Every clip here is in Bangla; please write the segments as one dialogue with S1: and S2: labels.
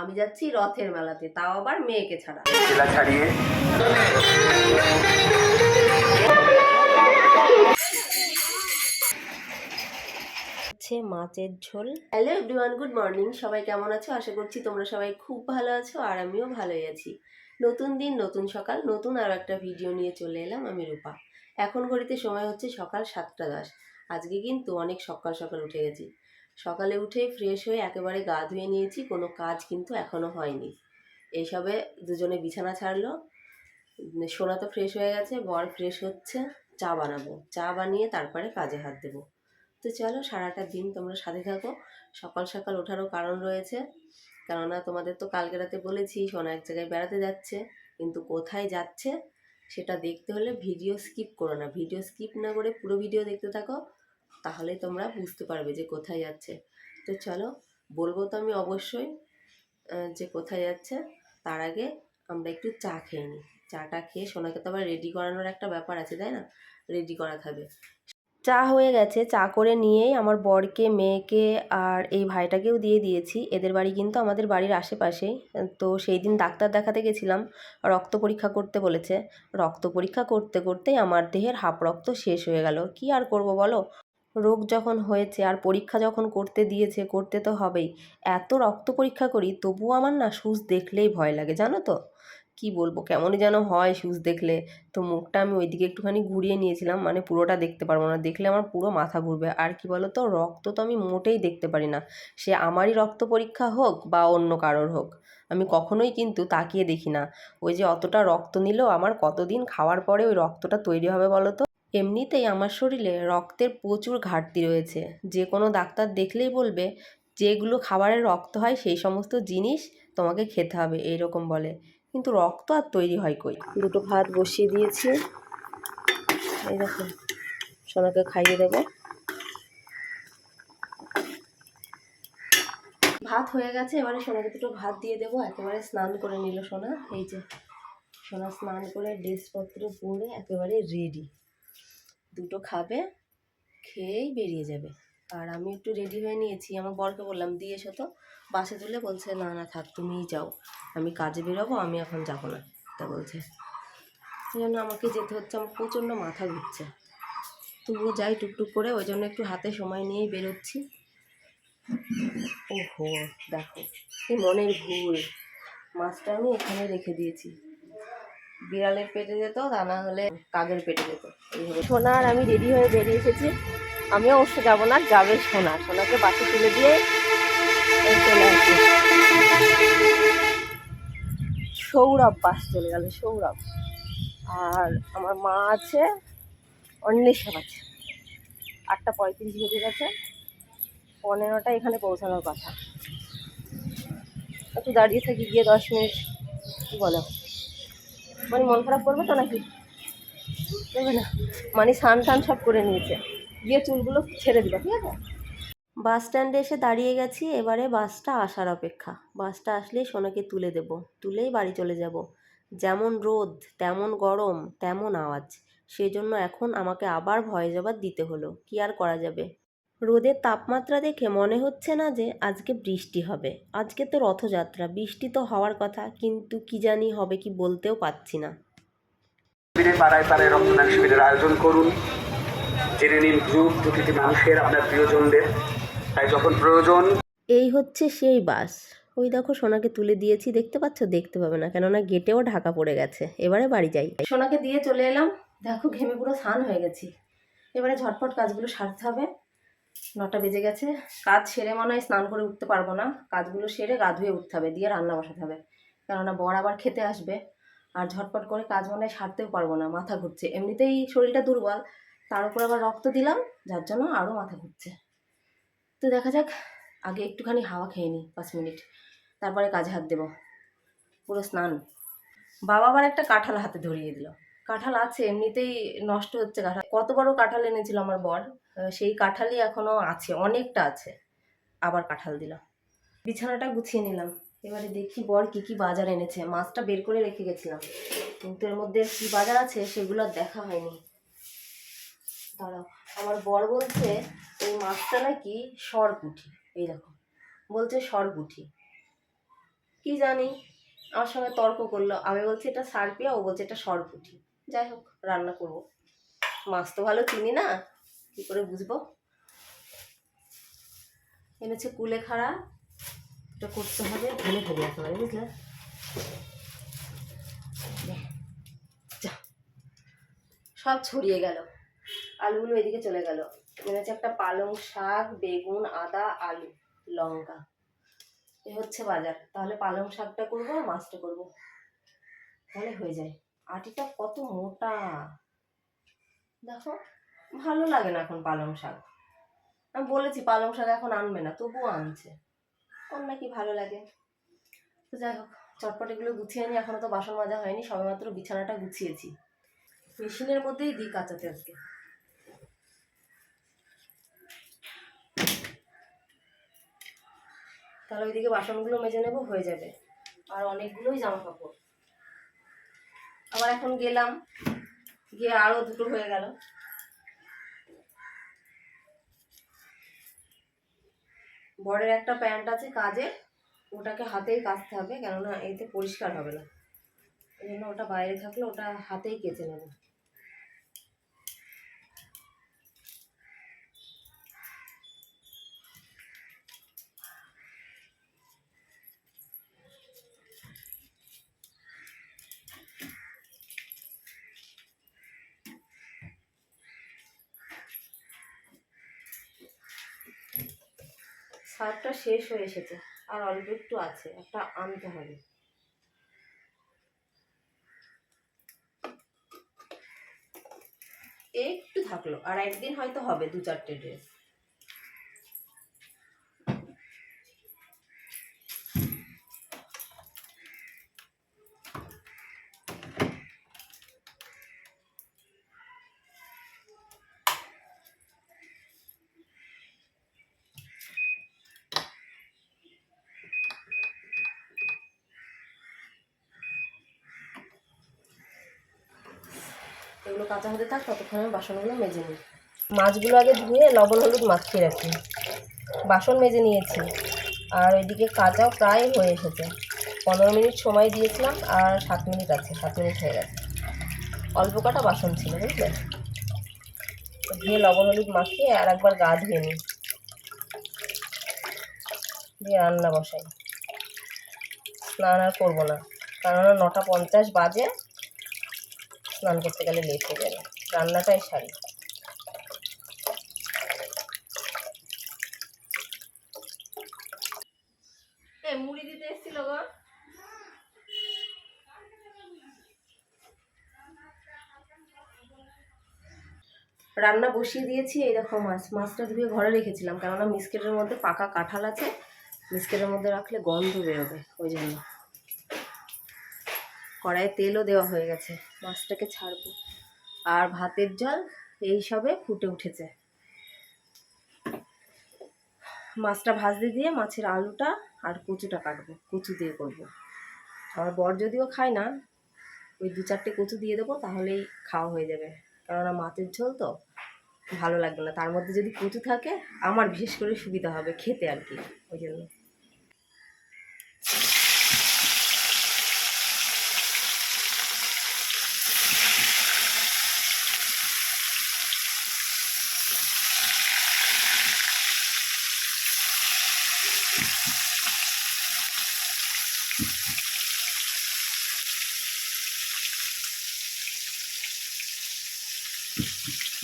S1: আমি যাচ্ছি রথের মেলাতে তাও আবার মেয়েকে ছাড়া।
S2: ছাড়িয়ে।
S1: হচ্ছে মাছের ঝোল। Hello everyone good morning. সবাই কেমন আছো? আশা করছি তোমরা সবাই খুব ভালো আছো আর আমিও ভালোই আছি। নতুন দিন নতুন সকাল নতুন আরও একটা ভিডিও নিয়ে চলে এলাম আমি রূপা। এখন ঘড়িতে সময় হচ্ছে সকাল সাতটা দশ। আজকে কিন্তু অনেক সকাল সকাল উঠে গেছি। সকালে উঠে ফ্রেশ হয়ে একেবারে গা ধুয়ে নিয়েছি, কোনো কাজ কিন্তু এখনও হয়নি। এইসবে দুজনে বিছানা ছাড়লো। সোনা তো ফ্রেশ হয়ে গেছে, বর ফ্রেশ হচ্ছে, চা বানাবো। চা বানিয়ে তারপরে কাজে হাত দেবো। তো চলো, সারাটা দিন তোমরা সাথে থাকো। সকাল সকাল ওঠারও কারণ রয়েছে। কেননা তোমাদের তো কালকে রাতে বলেছি, সোনা এক জায়গায় বেড়াতে যাচ্ছে, কিন্তু কোথায় যাচ্ছে সেটা দেখতে হলে ভিডিও স্কিপ করো না। ভিডিও স্কিপ না করে পুরো ভিডিও দেখতে থাকো। তাহলেই তোমরা বুঝতে পারবে যে কোথায় যাচ্ছে। তো চলো, বলব তো আমি অবশ্যই যে কোথায় যাচ্ছে। তার আগে আমরা একটু চা খেয়ে নিই। চাটা খেয়ে সোনাকে তো আবার রেডি করানোর একটা ব্যাপার আছে, তাই না? রেডি করাতে হবে। চা হয়ে গেছে, চা করে নিয়েই আমার বরকে, মেয়েকে আর এই ভাইটাকেও দিয়ে দিয়েছি। এদের বাড়ি কিন্তু আমাদের বাড়ির আশেপাশেই তো সেই দিন ডাক্তার দেখাতে গেছিলাম, রক্ত পরীক্ষা করতে বলেছে। রক্ত পরীক্ষা করতে করতেই আমার দেহের হাফ রক্ত শেষ হয়ে গেল। কি আর করব বলো? রোগ যখন হয়েছে আর পরীক্ষা যখন করতে দিয়েছে, করতে তো হবেই। এত রক্ত পরীক্ষা করি তবুও আমার না সুচ দেখলেই ভয় লাগে, জানো তো? কি বলব, কেমনই যেন হয় সুচ দেখলে। তো মুখটা আমি ওইদিকে একটুখানি ঘুরিয়ে নিয়েছিলাম মানে পুরোটা দেখতে পারব না, দেখলে আমার পুরো মাথা ঘুরবে। আর কি বলো তো রক্ত তো আমি মোটেই দেখতে পারি না। সে আমারই রক্ত পরীক্ষা হোক বা অন্য কারোর হোক, আমি কখনোই কিন্তু তাকিয়ে দেখি না। ওই যে অতটা রক্ত নিলেও আমার কতদিন খাওয়ার পরে ওই রক্তটা তৈরি হবে বলো তো এমনিতেই আমার শরীরে রক্তের প্রচুর ঘাটতি রয়েছে। যে কোনো ডাক্তার দেখলেই বলবে যেগুলো খাবারের রক্ত হয় সেই সমস্ত জিনিস তোমাকে খেতে হবে, এইরকম বলে। কিন্তু রক্ত আর তৈরি হয় কই? দুটো ভাত বসিয়ে দিয়েছি। এই দেখো, সোনাকে খাইয়ে দেব। ভাত হয়ে গেছে, এবারে সোনাকে দুটো ভাত দিয়ে দেবো। একেবারে স্নান করে নিল সোনা। এই যে, সোনা স্নান করে ড্রেসপত্র পরে একেবারে রেডি দুটো খাবে, খেয়েই বেরিয়ে যাবে। আর আমি একটু রেডি হয়ে নিয়েছি। আমার বরকে বললাম, দিয়ে এসো তো। বাসে তুলে বলছে, না না, থাক, তুমিই যাও। আমি কাজে বেরোবো, আমি এখন যাব না। তা বলছে। সেই জন্য আমাকে যেতে হচ্ছে, আমার প্রচণ্ড মাথা ঘুরছে। তবুও যাই টুকটুক করে, ওই জন্য একটু হাতে সময় নিয়েই বেরোচ্ছি। ওহো, দেখো, কি মনের ভুল। মাছটা আমি এখানে রেখে দিয়েছি। বিড়ালের পেটে যেত, তা না হলে কাকের পেটে যেত। এইভাবে। সোনা আর আমি রেডি হয়ে বেরিয়ে এসেছি। আমিও অবশ্য যাব না, যাবে সোনা। সোনাকে বাসে তুলে দিয়ে চলে আসবে। সৌরভ বাস চলে গেল, সৌরভ। আর আমার মা আছে, অন্বেষণ আছে। আটটা পঁয়ত্রিশ বেজে গেছে পনেরোটা এখানে পৌঁছানোর কথা। একটু দাঁড়িয়ে থাকি, গিয়ে দশ মিনিট, কী বলো? মানে মন খারাপ করবে তো নাকি? করবে না। মানে স্নান টান সব করে নিয়েছে। গিয়ে চুলগুলো ছেড়ে দিবা, ঠিক আছে? বাস স্ট্যান্ডে এসে দাঁড়িয়ে গেছি, এবারে বাসটা আসার অপেক্ষা। বাসটা আসলেই সোনাকে তুলে দেব। তুলেই বাড়ি চলে যাব। যেমন রোদ, তেমন গরম, তেমন আওয়াজ। সেই জন্য এখন আমাকে আবার ভয়ে জবাব দিতে হলো। কি আর করা যাবে? রোদের তাপমাত্রা দেখে মনে হচ্ছে না যে আজকে বৃষ্টি হবে। আজকে তো রথযাত্রা বৃষ্টি তো হওয়ার কথা কিন্তু কি জানি হবে কি বলতেও পারছি না।
S2: শিবিরে পাড়ায় পাড়ায় রক্তদান শিবিরের আয়োজন করুন। জেনে নিন গ্রুপ প্রতিটি মানুষের আপনার প্রিয়জনদের। তাই যখন প্রয়োজন
S1: এই হচ্ছে সেই বাস। ওই দেখো সোনাকে তুলে দিয়েছি দেখতে পাচ্ছ? দেখতে পাবে না কেননা গেটেও ঢাকা পড়ে গেছে। এবারে বাড়ি যাই। সোনাকে দিয়ে চলে এলাম। দেখো ঘেমে পুরো স্নান হয়ে গেছি। এবারে ঝটপট কাজগুলো সারতে হবে। নটা বেজে গেছে। কাজ সেরে মনে হয় স্নান করে উঠতে পারব না। কাজগুলো সেরে গা ধুয়ে উঠতে হবে, দিয়ে রান্না বসাতে হবে। কেননা বর আবার খেতে আসবে। আর ঝটপট করে কাজ মনে হয় সারতেও পারব না, মাথা ঘুরছে। এমনিতেই শরীরটা দুর্বল, তার উপর আবার রক্ত দিলাম, যার জন্য আরও মাথা ঘুরছে। তো দেখা যাক, আগে একটুখানি হাওয়া খেয়ে নিই, পাঁচ মিনিট। তারপরে কাজে হাত দেবো। পুরো স্নান। বাবা আবার একটা কাঁঠাল হাতে ধরিয়ে দিল। কাঁঠাল আছে, এমনিতেই নষ্ট হচ্ছে কাঁঠাল। কত বড় কাঁঠাল এনেছিল আমার বর। সেই কাঁঠালই এখনও আছে, অনেকটা আছে। আবার কাঁঠাল দিলাম। বিছানাটা গুছিয়ে নিলাম। এবারে দেখি বর কি কি বাজার এনেছে। মাছটা বের করে রেখে গেছিলাম। কিন্তু এর মধ্যে কি বাজার আছে সেগুলো দেখা হয়নি। দাঁড়াও, আমার বর বলছে এই মাছটা নাকি সরপুঁটি। এই দেখো, বলছে সরপুঁটি। কি জানি, আমার সঙ্গে তর্ক করল। আমি বলছি, এটা সারপিয়া? ও বলছে, এটা সরপুটি। যাই হোক, রান্না করব। মাছ তো ভালো চিনি না। কি করে বুঝব? এনেছে কুলে খাড়া। এটা করতে হবে ভুলে ফেলি একেবারে, বুঝলে? সব ছড়িয়ে গেল। আলুগুলো এদিকে চলে গেল। এনেছে একটা পালং শাক, বেগুন, আদা, আলু, লঙ্কা। এ হচ্ছে বাজার। তাহলে পালং শাকটা করব আর মাছটা করব। তাহলে হয়ে যায়। আটিটা কত মোটা। দেখো। ভালো লাগে না এখন পালং শাক। আমি বলেছি পালং শাক এখন আনবে না, তবুও আনছে। ওর নাকি ভালো লাগে। তো যাই হোক চটপট এগুলো গুছিয়ে নিই এখনও তো বাসন মাজা হয়নি, সবেমাত্র বিছানাটা গুছিয়েছি। মেশিনের মধ্যেই দিই কাঁচাতে আজকে। তাহলে ওইদিকে বাসনগুলো মেজে নেব, হয়ে যাবে। আর অনেকগুলোই জামা কাপড় আবার এখন গেলাম, গিয়ে আরও দুটো হয়ে গেল। বরের একটা প্যান্ট আছে কাজে ওটাকে হাতেই কাচতে হবে, কেননা এতে পরিষ্কার হবে না। এই জন্য ওটা বাইরে থাকলে ওটা হাতেই কেচে নেব। শেষ হয়ে এসেছে। আর অল্প একটু আছে, একটা আনতে হবে। একটু থাকল, আর একদিন হয়তো হবে দু চারটে ড্রেস কাঁচা হতে থাক, ততক্ষণ আমি বাসনগুলো মেজে নিই। মাছগুলো আগে ধুয়ে লবণ হলুদ মাখিয়ে রাখি। বাসন মেজে নিয়েছি। আর এদিকে কাঁচাও প্রায় হয়ে এসেছে। পনেরো মিনিট সময় দিয়েছিলাম, আর সাত মিনিট আছে, সাত মিনিট হয়ে গেছে। অল্প কটা বাসন ছিল, বুঝলে? ধুয়ে লবণ হলুদ মাখিয়ে আর একবার গা ধুয়ে নিই। দিয়ে রান্না বসাই। স্নান আর করব না। কারণ নটা পঞ্চাশ বাজে স্নান করতে গেলে লেট হয়ে যাবে রান্নাটাই সারি। মুড়ি দিতে এসেছিল গো। রান্না বসিয়ে দিয়েছি এই দেখো মাছ। মাছটা ধুয়ে ঘরে রেখেছিলাম কেননা মিসকেটের মধ্যে পাকা কাঁঠাল আছে। মিসকেটের মধ্যে রাখলে গন্ধ বেরোবে ওই জন্য। কড়াইয়ে তেলও দেওয়া হয়ে গেছে। মাছটাকে ছাড়বো। আর ভাতের জল এই সবে ফুটে উঠেছে। মাছটা ভাজতে দিয়ে মাছের আলুটা আর কচুটা কাটবো, কচু দিয়ে করব। আমার বর যদিও খায় না, ওই দু চারটে কচু দিয়ে দেবো, তাহলেই খাওয়া হয়ে যাবে। কেননা মাছের ঝোল তো ভালো লাগবে না। তার মধ্যে যদি কচু থাকে, আমার বিশেষ করে সুবিধা হবে খেতে আর কি, ওই জন্য।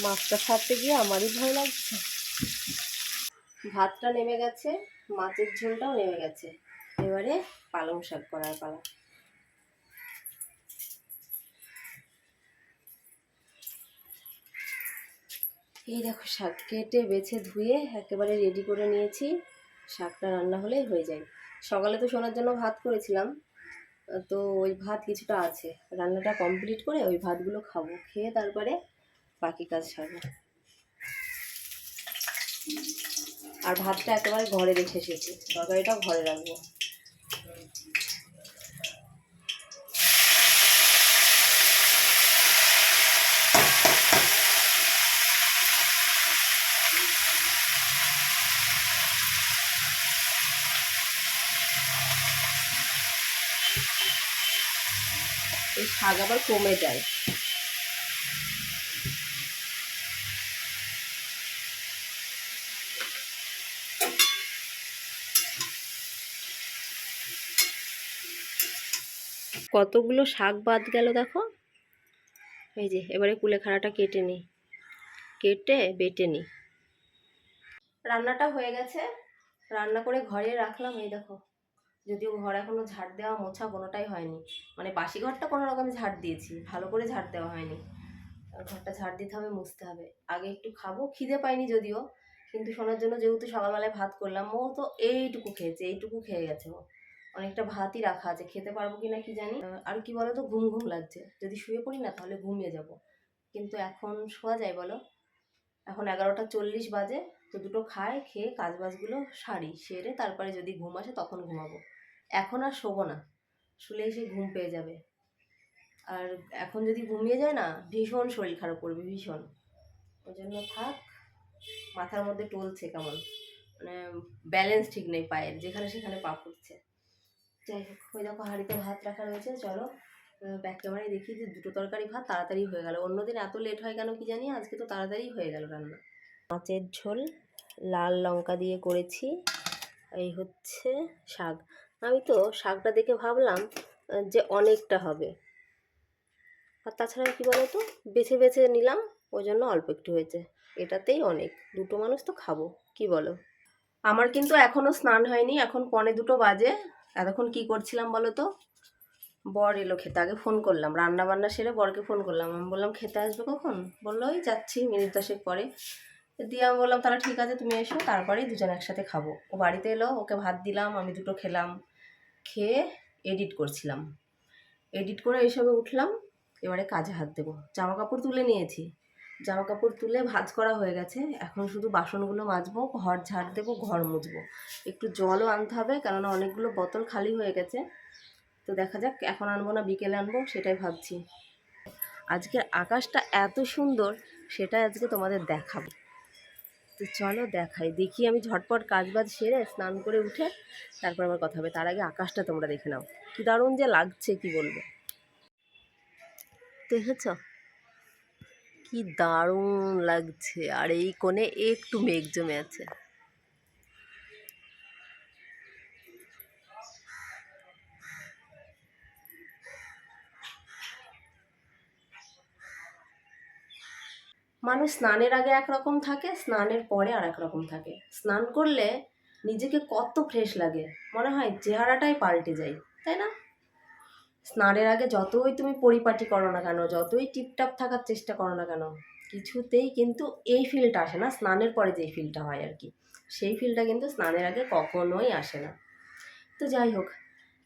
S1: মাছটা ছাড়তে গিয়ে আমারই ভয় লাগছে। ভাতটা নেমে গেছে, মাছের ঝোলটাও নেমে গেছে। এবারে পালং শাক করার পালা। এই দেখো শাক কেটে, বেছে, ধুয়ে একেবারে রেডি করে নিয়েছি। শাকটা রান্না হলেই হয়ে যায়। সকালে তো শোনার জন্য ভাত করেছিলাম। তো ওই ভাত কিছুটা আছে। রান্নাটা কমপ্লিট করে ওই ভাতগুলো খাব। খেয়ে তারপরে বাকি কাজ সারবো। আর ভাতটা একেবারে ঘরে রেখে এসেছি। তরকারিটাও ঘরে রাখব। এই আবার কমে যায়। কতগুলো শাক বাদ গেল দেখো? এই যে, এবারে কুলেখাড়াটা কেটে নিই। কেটে বেটে নিই। রান্নাটা হয়ে গেছে। রান্না করে ঘরে রাখলাম, এই দেখো। যদিও ঘর এখনও ঝাড় দেওয়া মোছা কোনোটাই হয়নি। মানে বাসি ঘরটা কোনো রকমে ঝাড় দিয়েছি, ভালো করে ঝাড় দেওয়া হয়নি। ঘরটা ঝাড় দিতে হবে, মুছতে হবে। আগে একটু খাব, খিদে পাইনি যদিও। কিন্তু শোনার জন্য যেহেতু সকালবেলায় ভাত করলাম, ও তো এইটুকু খেয়েছে, এইটুকু খেয়ে গেছে ও। অনেকটা ভাতই রাখা আছে, খেতে পারব কিনা কি জানি। আর কি বলো তো ঘুম ঘুম লাগছে। যদি শুয়ে পড়ি না, তাহলে ঘুমিয়ে যাব। কিন্তু এখন শোয়া যায় বলো? এখন এগারোটা চল্লিশ বাজে, তো দুটো খায় খেয়ে কাজ বাজগুলো সারি, সেরে তারপরে যদি ঘুম আসে তখন ঘুমাবো। এখন আর শোবো না। শুলে এসে ঘুম পেয়ে যাবে। আর এখন যদি ঘুমিয়ে যায় না, ভীষণ শরীর খারাপ করবে, ভীষণ। ওই জন্য থাক, মাথার মধ্যে টলছে কেমন? মানে ব্যালেন্স ঠিক নেই পায়ের, যেখানে সেখানে পা ফুটছে। যাই হোক, ওই দেখো হাঁড়িতে ভাত রাখা রয়েছে, চলো ব্যাক ক্যামেরায় দেখি যে দুটো তরকারি ভাত তাড়াতাড়ি হয়ে গেল। অন্যদিন এত লেট হয় কেন কি জানি, আজকে তো তাড়াতাড়ি হয়ে গেল রান্না। মাছের ঝোল, লাল লঙ্কা দিয়ে করেছি, এই হচ্ছে শাক। আমি তো শাকটা দেখে ভাবলাম যে অনেকটা হবে। আর তাছাড়া কি বলো তো বেছে বেছে নিলাম, ওই জন্য অল্প একটু হয়েছে। এটাতেই অনেক, দুটো মানুষ তো খাব, কি বলো? আমার কিন্তু এখনও স্নান হয়নি, এখন পনে দুটো বাজে। এতক্ষণ কি করছিলাম বলো তো? বর এলো খেতে, আগে ফোন করলাম। রান্না বান্না সেরে বরকে ফোন করলাম। আমি বললাম, খেতে আসবে কখন? বলল, ওই যাচ্ছি মিনিট দশেক পরে। দিয়ে আমি বললাম, তাহলে ঠিক আছে, তুমি এসো তারপরেই দুজন একসাথে খাব। ও বাড়িতে এলো, ওকে ভাত দিলাম, আমি দুটো খেলাম, খেয়ে এডিট করছিলাম। এডিট করে এইসবে উঠলাম, এবারে কাজে হাত দেবো। জামা কাপড় তুলে নিয়েছি। জামা কাপড় তুলে ভাজ করা হয়ে গেছে। এখন শুধু বাসনগুলো মাজবো, ঘর ঝাড় দেবো, ঘর মুছবো একটু জলও আনতে হবে, কেননা অনেকগুলো বোতল খালি হয়ে গেছে। তো দেখা যাক, এখন আনব না বিকেলে আনব, সেটাই ভাবছি। আজকের আকাশটা এত সুন্দর সেটা আজকে তোমাদের দেখাবো। তো চলো দেখাই, দেখি আমি ঝটপট কাজ বাজ সেরে স্নান করে উঠে তারপর আবার কথা হবে। তার আগে আকাশটা তোমরা দেখে নাও। কি দারুণ যে লাগছে, কি বলব? দেখেছ? কি দারুণ লাগছে। আর এই কোণে একটু মেঘ জমে আছে। মানুষ স্নানের আগে একরকম থাকে, স্নানের পরে আর এক রকম থাকে। স্নান করলে নিজেকে কত ফ্রেশ লাগে। মনে হয় চেহারাটাই পাল্টে যায়, তাই না? স্নানের আগে যতই তুমি পরিপাটি করো না কেন, যতই টিপটাপ থাকার চেষ্টা করো না কেন, কিছুতেই কিন্তু এই ফিলটা আসে না, স্নানের পরে যেই ফিলটা হয় আর কি। সেই ফিলটা কিন্তু স্নানের আগে কখনোই আসে না। তো যাই হোক,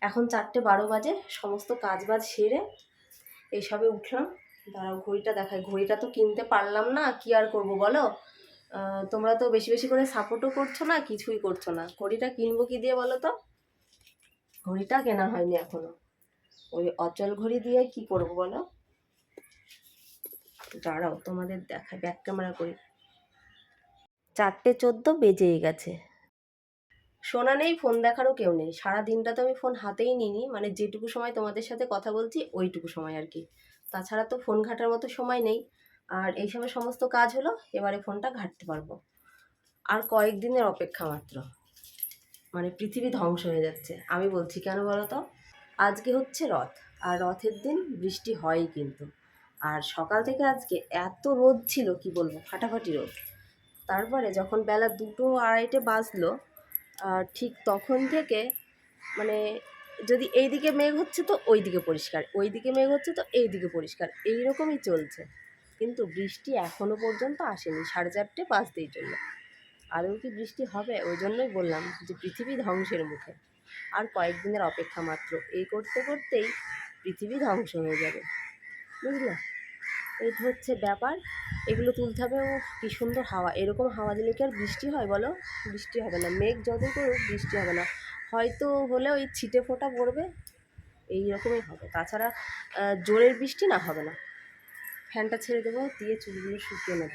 S1: এখন চারটে বারো বাজে, সমস্ত কাজ বাজ সেরে এইসবে উঠলাম। দাঁড়াও, ঘড়িটা দেখায় ঘড়িটা তো কিনতে পারলাম না, কি আর করব বলো? তোমরা তো বেশি বেশি করে সাপোর্টও করছ না, কিছুই করছ না। ঘড়িটা কিনবো কি দিয়ে বলো তো? ঘড়িটা কেনা হয়নি এখনও। ওই অচল ঘড়ি দিয়ে কি করব বলো? দাঁড়াও, তোমাদের দেখাই, ব্যাক ক্যামেরা করি। চারটে চোদ্দ বেজেই গেছে। শোনা নেই, ফোন দেখারও কেউ নেই। সারা দিনটা তো আমি ফোন হাতেই নিইনি। মানে যেটুকু সময় তোমাদের সাথে কথা বলছি, ওইটুকু সময় আর কি। তাছাড়া তো ফোন ঘাটার মতো সময় নেই। আর এই সময় সমস্ত কাজ হলো, এবারে ফোনটা ঘাঁটতে পারব। আর কয়েকদিনের অপেক্ষা মাত্র। মানে পৃথিবী ধ্বংস হয়ে যাচ্ছে। আমি বলছি কেন বলো তো? আজকে হচ্ছে রথ, আর রথের দিন বৃষ্টি হয়ই কিন্তু। আর সকাল থেকে আজকে এত রোদ ছিল, কি বলব, ফাটাফাটি রোদ। তারপরে যখন বেলা দুটো আড়াইটে বাজলো, আর ঠিক তখন থেকে মানে যদি এইদিকে মেঘ হচ্ছে তো ওই দিকে পরিষ্কার ওই দিকে মেঘ হচ্ছে তো এই দিকে পরিষ্কার, এইরকমই চলছে। কিন্তু বৃষ্টি এখনও পর্যন্ত আসেনি, সাড়ে চারটে বাজতেই চলল। আরও কি বৃষ্টি হবে? ওই জন্যই বললাম যে পৃথিবী ধ্বংসের মুখে। আর কয়েকদিনের অপেক্ষা মাত্র। এই করতে করতেই পৃথিবী ধ্বংস হয়ে যাবে। বুঝলে? এই হচ্ছে ব্যাপার। এগুলো তুলতে হবে। ও কী সুন্দর হাওয়া। এরকম হাওয়া দিলে কি আর বৃষ্টি হয় বলো? বৃষ্টি হবে না। মেঘ যত করুক বৃষ্টি হবে না। হয়তো হলে ওই ছিটে ফোঁটা পড়বে। এই রকমই হবে। তাছাড়া জোরের বৃষ্টি না হবে না। ফ্যানটা ছেড়ে দেবো, দিয়ে চুলগুলো শুকিয়ে নেব।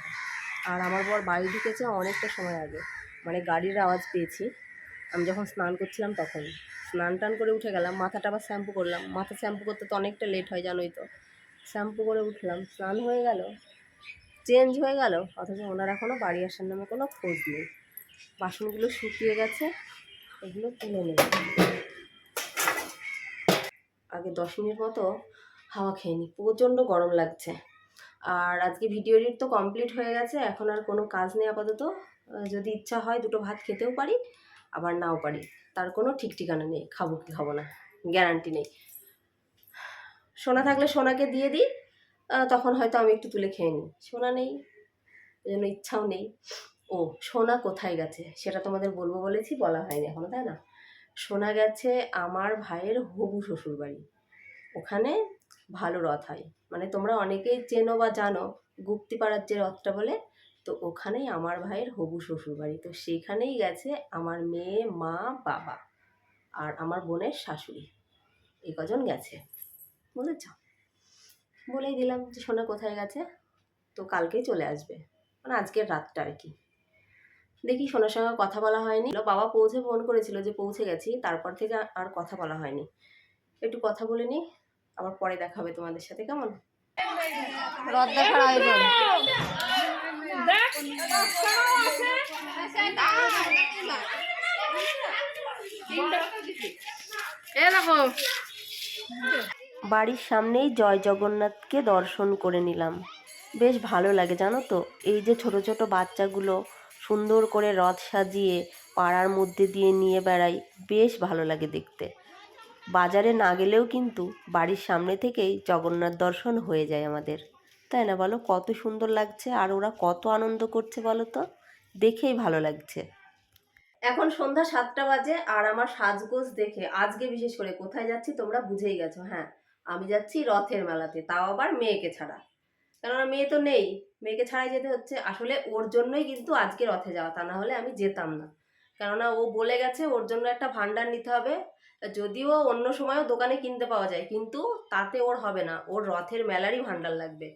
S1: আর আমার বর বাড়ি ঢুকেছে অনেকটা সময় আগে। মানে গাড়ির আওয়াজ পেয়েছি। আমি যখন স্নান করছিলাম তখন। স্নান টান করে উঠে গেলাম, মাথাটা আবার শ্যাম্পু করলাম। মাথা শ্যাম্পু করতে তো অনেকটা লেট হয়, জানোই তো। শ্যাম্পু করে উঠলাম, স্নান হয়ে গেল চেঞ্জ হয়ে গেল, অথচ ওনার এখনও বাড়ি আসার নামে কোনো খোঁজ নেই। বাসনগুলো শুকিয়ে গেছে, এগুলো তুলে নেব। আগে দশ মিনিট মতো হাওয়া খেয়ে নিই প্রচণ্ড গরম লাগছে। আর আজকে ভিডিও এডিট তো কমপ্লিট হয়ে গেছে, এখন আর কোনো কাজ নেই আপাতত। যদি ইচ্ছা হয় দুটো ভাত খেতেও পারি। আবার নাও পারি। তার কোনো ঠিক ঠিকানা নেই, খাব কি খাব না গ্যারান্টি নেই। সোনা থাকলে সোনাকে দিয়ে দিই তখন হয়তো আমি একটু তুলে খেয়ে নিই। সোনা নেই, এই জন্য ইচ্ছাও নেই। ও, সোনা কোথায় গেছে? সেটা তোমাদের বলব বলেছি, বলা হয়নি এখনও, তাই না? সোনা গেছে আমার ভাইয়ের হবু শ্বশুর বাড়ি ওখানে ভালো রথ হয়। মানে তোমরা অনেকেই চেনো বা জানো, গুপ্তিপাড়ার যে রথটা বলে তো ওখানেই আমার ভাইয়ের হবু শ্বশুর বাড়ি তো সেখানেই গেছে আমার মেয়ে, মা, বাবা আর আমার বোনের শাশুড়ি। এই কজন গেছে। বুঝেছ? বলেই দিলাম যে সোনা কোথায় গেছে? তো কালকেই চলে আসবে। মানে আজকের রাতটা আর কি। দেখি সোনার সঙ্গে কথা বলা হয়নি। বাবা পৌঁছে ফোন করেছিল যে পৌঁছে গেছি, তারপর থেকে আর কথা বলা হয়নি। একটু কথা বলে নিই আবার পরে দেখা হবে তোমাদের সাথে, কেমন? দেখার আয়োজন। বাড়ির সামনেই জয় জগন্নাথকে দর্শন করে নিলাম। বেশ ভালো লাগে জানো তো? এই যে ছোট ছোট বাচ্চাগুলো সুন্দর করে রথ সাজিয়ে পাড়ার মধ্যে দিয়ে নিয়ে বেড়াই বেশ ভালো লাগে দেখতে। বাজারে না গেলেও কিন্তু বাড়ির সামনে থেকেই জগন্নাথ দর্শন হয়ে যায় আমাদের। তাই না বলো? কত সুন্দর লাগছে আর ওরা কত আনন্দ করছে বলো তো? দেখেই ভালো লাগছে। এখন সন্ধ্যা সাতটা বাজে আর আমার সাজগোজ দেখে, আজকে বিশেষ করে কোথায় যাচ্ছি তোমরা বুঝেই গেছো হ্যাঁ। আমি যাচ্ছি রথের মেলাতে, তাও আবার মেয়েকে ছাড়া। কেননা মেয়ে তো নেই, মেয়েকে ছাড়াই যেতে হচ্ছে। আসলে ওর জন্যই কিন্তু আজকে রথে যাওয়া, তা না হলে আমি যেতাম না। কেননা ও বলে গেছে ওর জন্য একটা ভান্ডার নিতে হবে। যদিও অন্য সময়ও দোকানে কিনতে পাওয়া যায়, কিন্তু তাতে ওর হবে না। ওর রথের মেলারই ভান্ডার লাগবে।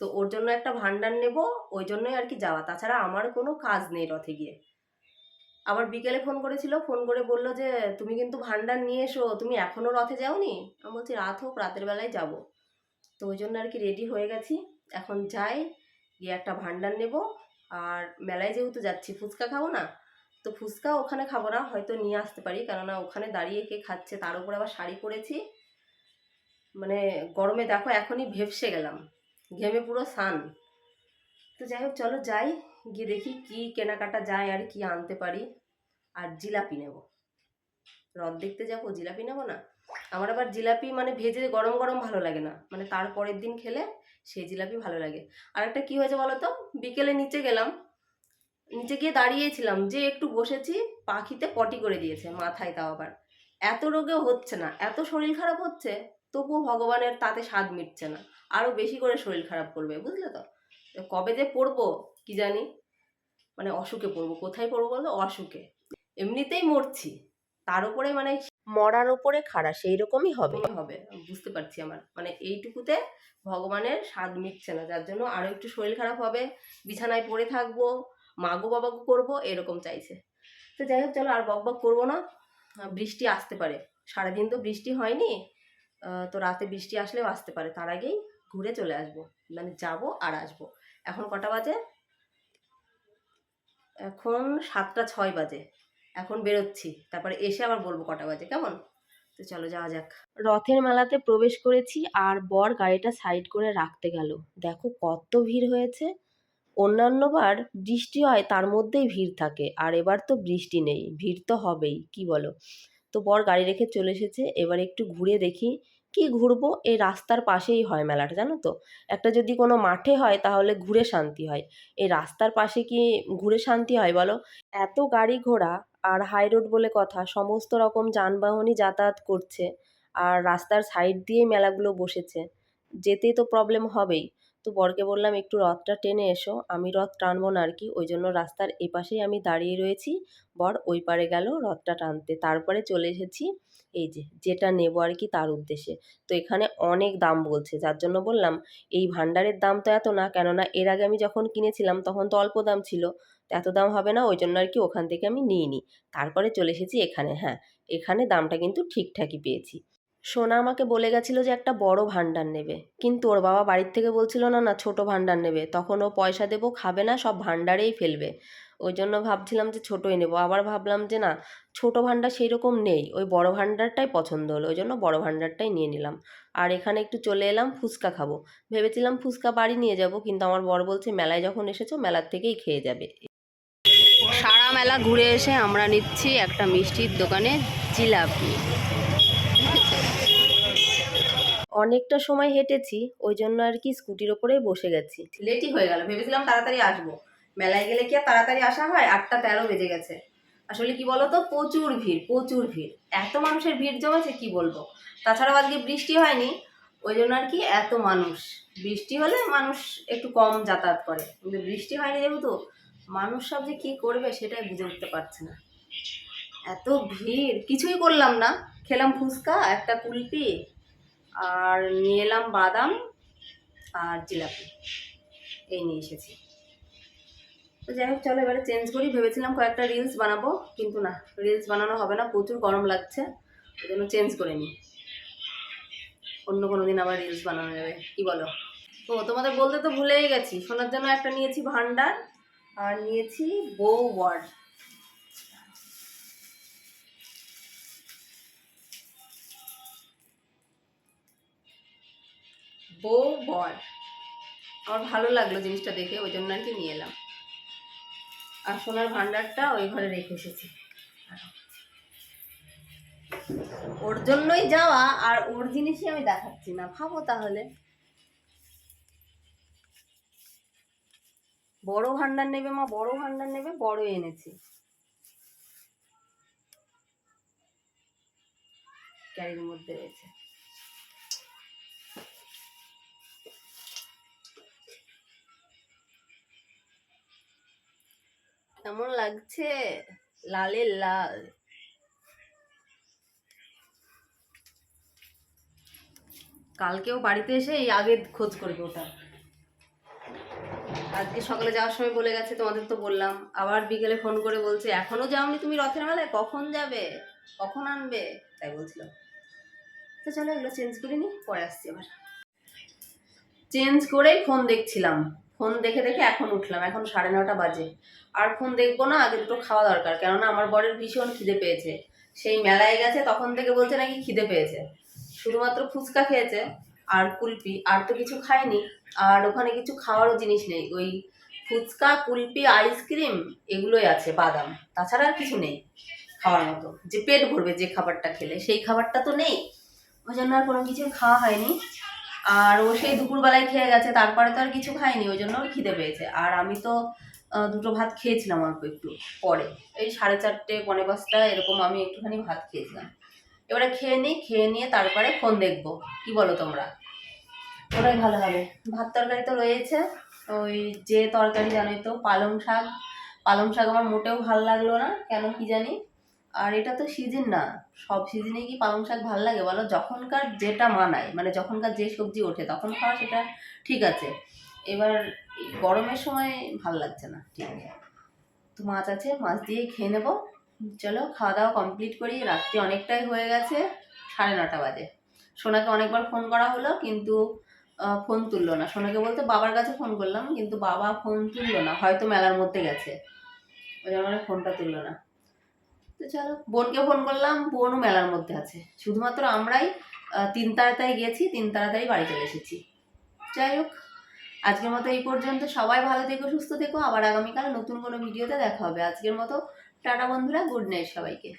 S1: তো ওর জন্য একটা ভান্ডার নেব, ওই জন্যই আর কি যাওয়া। তাছাড়া আমার কোনো কাজ নেই রথে গিয়ে। আবার বিকেলে ফোন করেছিল, ফোন করে বলল যে, তুমি কিন্তু ভান্ডার নিয়ে এসো, তুমি এখনও রথে যাওনি? আমি বলছি, রাত হোক, রাতের বেলায় যাব। তো ওই জন্য আর কি রেডি হয়ে গেছি। এখন যাই, গিয়ে একটা ভান্ডার নেব। আর মেলায় যেহেতু যাচ্ছি, ফুচকা খাব না, তো ফুচকা ওখানে খাব না, হয়তো নিয়ে আসতে পারি। কেননা ওখানে দাঁড়িয়ে কে খাচ্ছে, তার উপর আবার শাড়ি পরেছি। মানে গরমে দেখো, এখনই ভেপসে গেলাম। ঘেমে পুরো সান। তো যাই হোক, চলো যাই, গিয়ে দেখি কি কেনাকাটা যায় আর কি আনতে পারি। আর জিলাপি নেব। রথ দেখতে যাব, জিলাপি নেব না? আমার আবার জিলাপি মানে ভেজে গরম গরম ভালো লাগে না। মানে তারপরের দিন খেলে সেই জিলাপি ভালো লাগে। আর একটা কী হয়েছে বলো তো? বিকেলে নিচে গেলাম। নিচে গিয়ে দাঁড়িয়েছিলাম, যে একটু বসেছি, পাখিতে পটি করে দিয়েছে মাথায় তাও আবার। এত রোগেও হচ্ছে না। এত শরীর খারাপ হচ্ছে তবুও ভগবানের তাতে স্বাদ মিটছে না। আরও বেশি করে শরীর খারাপ করবে বুঝলে তো? তো কবে যে পড়ব কি জানি? মানে অসুখে পড়ব। কোথায় পড়ব বলো? অসুখে। এমনিতেই মরছি। তার উপরে মানে মরার উপরে খাড়া সেই রকমই হবে। হবে বুঝতে পারছি আমার। মানে এইটুকুতে ভগবানের স্বাদ মিটছে না। যার জন্য আরও একটু শরীর খারাপ হবে বিছানায় পড়ে থাকব মাগো বাবাগো করব এরকম চাইছে। তো যাই হোক চলো আর বক বক করব না। বৃষ্টি আসতে পারে। সারাদিন তো বৃষ্টি হয়নি। তো রাতে বৃষ্টি আসলেও আসতে পারে। তার আগেই ঘুরে চলে আসব। মানে যাব আর আসব। এখন কটা বাজে? এখন সাতটা ছয় বাজে। এখন বেরোচ্ছি। তারপরে এসে আবার বলব কটা বাজে। কেমন? তো চলো যাওয়া যাক। রথের মেলাতে প্রবেশ করেছি আর বর গাড়িটা সাইড করে রাখতে গেল। দেখো কত ভিড় হয়েছে। অন্যান্যবার বৃষ্টি হয়, তার মধ্যেই ভিড় থাকে। আর এবার তো বৃষ্টি নেই। ভিড় তো হবেই, কি বলো? তো বর গাড়ি রেখে চলে এসেছে। এবার একটু ঘুরে দেখি কি ঘুরবো? এই রাস্তার পাশেই হয় মেলাটা, জানো তো? একটা যদি কোনো মাঠে হয়, তাহলে ঘুরে শান্তি হয়। এই রাস্তার পাশে কি ঘুরে শান্তি হয় বলো? এত গাড়ি ঘোড়া আর হাই রোড বলে কথা, সমস্ত রকম যানবাহনই যাতায়াত করছে। আর রাস্তার সাইড দিয়েই মেলাগুলো বসেছে। যেতেই তো প্রবলেম হবেই। তো বরকে বললাম, একটু রথটা টেনে এসো, আমি রথ টানবো না আর কি ওই জন্য রাস্তার এপাশেই আমি দাঁড়িয়ে রয়েছি। বর ওই পারে গেল রথটা টানতে। তারপরে চলে এসেছি এই যে, যেটা নেব আর কি তার উদ্দেশ্যে। তো এখানে অনেক দাম বলছে, যার জন্য বললাম, এই ভান্ডারের দাম তো এত না, কেননা এর আগে আমি যখন কিনেছিলাম তখন তো অল্প দাম ছিল। এত দাম হবে না, ওই জন্য আর কি ওখান থেকে আমি নিইনি। তারপরে চলে এসেছি এখানে হ্যাঁ এখানে দামটা কিন্তু ঠিকঠাকই পেয়েছি। সোনা আমাকে বলে গেছিল যে একটা বড় ভাণ্ডার নেবে। কিন্তু ওর বাবা বাড়ির থেকে বলছিল, না না, ছোট ভাণ্ডার নেবে। তখন ও পয়সা দেবো, খাবে না, সব ভাণ্ডারেই ফেলবে। ওই জন্য ভাবছিলাম যে ছোটোই নেব। আবার ভাবলাম যে, না, ছোট ভাণ্ডার সেই রকম নেই। ওই বড় ভাণ্ডারটাই পছন্দ হলো। ওই জন্য বড় ভাণ্ডারটাই নিয়ে নিলাম। আর এখানে একটু চলে এলাম, ফুচকা খাব। ভেবেছিলাম ফুচকা বাড়ি নিয়ে যাব, কিন্তু আমার বর বলছে, মেলায় যখন এসেছ, মেলার থেকেই খেয়ে যাবে। সারা মেলা ঘুরে এসে আমরা নিচ্ছি একটা মিষ্টির দোকানে জিলাপি। অনেকটা সময় হেঁটেছি ওই জন্য আর কি স্কুটির ওপরেই বসে গেছি। লেটই হয়ে গেল, ভেবেছিলাম তাড়াতাড়ি আসব। মেলায় গেলে কি আর তাড়াতাড়ি আসা হয়? আটটা তেরো বেজে গেছে। আসলে কি বলতো? প্রচুর ভিড় প্রচুর ভিড়। এত মানুষের ভিড় জমেছে, কি বলব? তাছাড়াও আজকে বৃষ্টি হয়নি ওই জন্য আর কি এত মানুষ। বৃষ্টি হলে মানুষ একটু কম যাতায়াত করে। কিন্তু বৃষ্টি হয়নি যেহেতু, মানুষ সব যে কী করবে সেটাই বুঝে উঠতে পারছে না। এত ভিড়, কিছুই করলাম না। খেলাম ফুচকা, একটা কুলপি আর নিয়ে এলাম বাদাম আর জিলাপি। এই নিয়ে এসেছি। তো যাই হোক, চলো এবারে চেঞ্জ করি। ভেবেছিলাম কয়েকটা রিলস বানাবো, কিন্তু না রিলস বানানো হবে না। প্রচুর গরম লাগছে, ওই জন্য চেঞ্জ করে নিই। অন্য কোনো দিন আবার রিলস বানানো যাবে, কি বলো? তো তোমাদের বলতে তো ভুলেই গেছি। শোনার জন্য একটা নিয়েছি ভান্ডার, আর নিয়েছি বউ ওয়ার্ড। বউ বর। আমার ভালো লাগল জিনিসটা দেখে, ওই জন্য আর কি নিয়ে এলাম। আর সোনার ভান্ডারটা ওই ঘরে রেখে এসেছি। ওর জন্যই যাওয়া, আর ওর জিনিসই আমি দেখাচ্ছি না। ভাবো তাহলে। বড় ভান্ডার নেবে মা, বড় ভান্ডার নেবে বড় এনেছি। ক্যারির মধ্যে রয়েছে। লাগছে লালের লাল। কালকেও বাড়িতে এসে এই আগে খোঁজ করবে ওটা। আজকে সকালে যাওয়ার সময় বলে গেছে, তোমাদের তো বললাম। আবার বিকেলে ফোন করে বলছে, এখনও যাওনি তুমি রথের মেলায়? কখন যাবে? কখন আনবে? তাই বলছিল। তো চলো এগুলো চেঞ্জ করে নি, পরে আসছি আবার। চেঞ্জ করেই ফোন দেখছিলাম। ফোন দেখে দেখে এখন উঠলাম, এখন সাড়ে নটা বাজে। আর ফোন দেখব না, আগে দুটো খাওয়া দরকার, কেননা আমার বরের ভীষণ খিদে পেয়েছে। সেই মেলায় গেছে, তখন থেকে বলছে নাকি খিদে পেয়েছে। শুধুমাত্র ফুচকা খেয়েছে আর কুলপি, আর তো কিছু খায়নি। আর ওখানে কিছু খাওয়ারও জিনিস নেই। ওই ফুচকা, কুলপি, আইসক্রিম, এগুলোই আছে, বাদাম। তাছাড়া আর কিছু নেই খাওয়ার মতো। যে পেট ভরবে যে খাবারটা খেলে, সেই খাবারটা তো নেই। ওই জন্য আর কোনো কিছু খাওয়া হয়নি। আর ও সেই দুপুরবেলায় খেয়ে গেছে, তারপরে তো আর কিছু খায়নি, ওই জন্য খিদে পেয়েছে। আর আমি তো দুটো ভাত খেয়েছিলাম অল্প একটু পরে। এই সাড়ে চারটে পনেরো পাঁচটা এরকম আমি একটুখানি ভাত খেয়েছিলাম। এবারে খেয়ে নিই, খেয়ে নিয়ে তারপরে ফোন দেখব। কি বলো তোমরা? ওটাই ভালো হবে। ভাত তরকারি তো রয়েছে, ওই যে তরকারি জানোই তো, পালং শাক। পালং শাক আমার মোটেও ভালো লাগল না, কেন কি জানি। আর এটা তো সিজন না। সব সিজনে কি পালং শাক ভালো লাগে বলো? যখনকার যেটা মানায় মানে যখনকার যে সবজি ওঠে, তখন খাওয়া সেটা ঠিক আছে। এবার গরমের সময় ভালো লাগছে না, ঠিক আছে। তো মাছ আছে, মাছ দিয়েই খেয়ে নেব। চলো খাওয়া দাওয়া কমপ্লিট করি। রাত্রি অনেকটাই হয়ে গেছে, সাড়ে নটা বাজে। সোনাকে অনেকবার ফোন করা হলো, কিন্তু ফোন তুললো না। সোনাকে বলতে বাবার কাছে ফোন করলাম, কিন্তু বাবা ফোন তুললো না। হয়তো মেলার মধ্যে গেছে। ওই জন্য মানে ফোনটা তুললো না। তো চলো, বোনকে ফোন করলাম, বোনও মেলার মধ্যে আছে। শুধুমাত্র আমরাই তিন তাড়াতাড়ি গেছি, তিন তাড়াতাড়ি বাড়ি চলে এসেছি। যাই হোক, আজকের মতো এই পর্যন্ত। সবাই ভালো থেকো, সুস্থ থেকো। আবার আগামীকাল নতুন কোনো ভিডিওতে দেখা হবে। আজকের মতো টাটা বন্ধুরা, গুড নাইট সবাইকে।